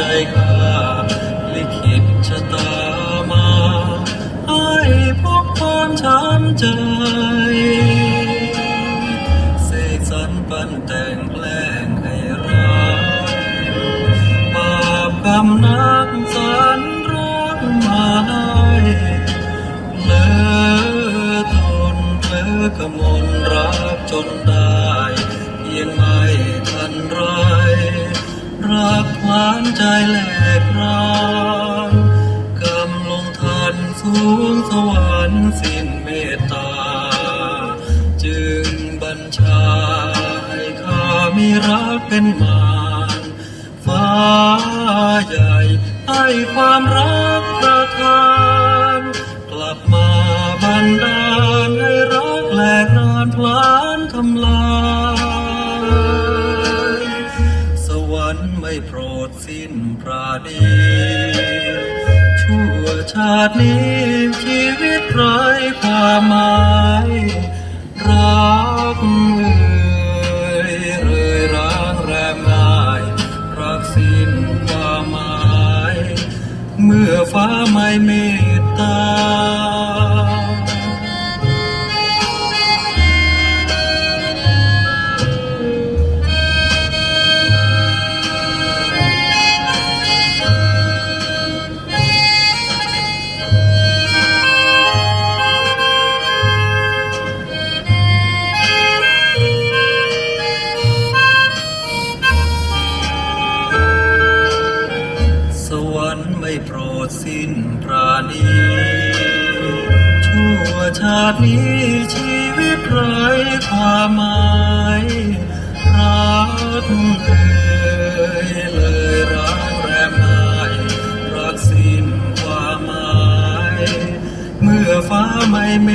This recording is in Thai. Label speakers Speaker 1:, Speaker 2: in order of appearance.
Speaker 1: ใจข้าลิขิตชะตามา ให้พบความช้ำใจเสกสรรปันแต่งแกล้งให้รักบาปกรรมนักสันรักมาเลอทนเลอกมลรักจนได้เพียงไม่ทันไรรัก หวานใจแหลกรานกำลงทันสูงสวรรค์สิ้นเมตตา จึงบัญชาให้ข้ามีรักเป็นมานฟ้าใหญ่ให้ความรักประทาน ไม่โปรดสิ้นปราณีชั่วชาตินี้ชีวิตไร้ความหมายรักเอ่ยเอ่ยร้างแรมง่ายรักสิ้นความหมาย เมื่อฟ้าไม่เมตตา ไม่โปรดสิ้นปราณีชั่วชาตินี้ชีวิตไร้ความหมายรักเอ่ยเลยรักแรมหายรักสิ้นความหมาย เมื่อฟ้าไม่เม